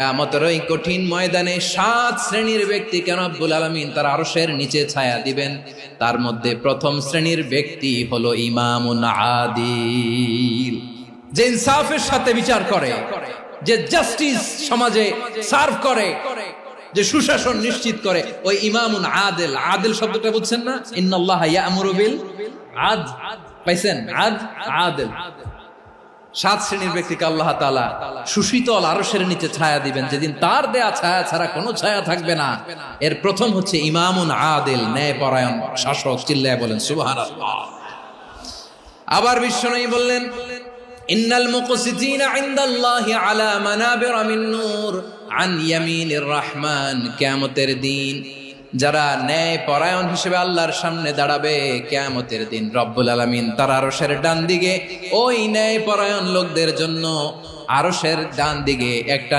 কিয়ামতের ওই কঠিন ময়দানে সাত শ্রেণির ব্যক্তি কেন আব্বুল আলমিন তার আরশের নিচে ছায়া দিবেন? তার মধ্যে প্রথম শ্রেণির ব্যক্তি হলো ইমামুন আদিল। যে ইনসাফের সাথে বিচার করে, যে জাস্টিস সমাজে সার্ভ করে, যে সুশাসন নিশ্চিত করে, ওই ইমামুন আদেল। আদেল শব্দটা বুঝছেন না? ইন্নাল্লাহ ইয়ামুরু আদ। পাইছেন? আদ? আদেল। সাত শ্রেণির ব্যক্তিকে আল্লাহ তালা সুশীতল আরসের নিচে ছায়া দিবেন। যেদিন তার দেয়া ছায়া ছাড়া কোনো ছায়া থাকবে না। এর প্রথম হচ্ছে ইমামুন আদেল ন্যায় পরায়ণ শাসক, চিল্লায় বলেন সুবাহান আবার বিশ্বনয়ী বললেন, ইন্নাল মুকসিতিনা ইনদাল্লাহি আলা মানাবিরা মিন নূর আন ইয়ামিনির রহমান। কিয়ামতের দিন যারা ন্যায় পরায়ণ হিসেবে আল্লাহর সামনে দাঁড়াবে, কেয়ামতের দিন রব্বুল আলমিন তার আরসের ডান দিকে ওই ন্যায় পরায়ণ লোকদের জন্য আরসের ডান দিকে একটা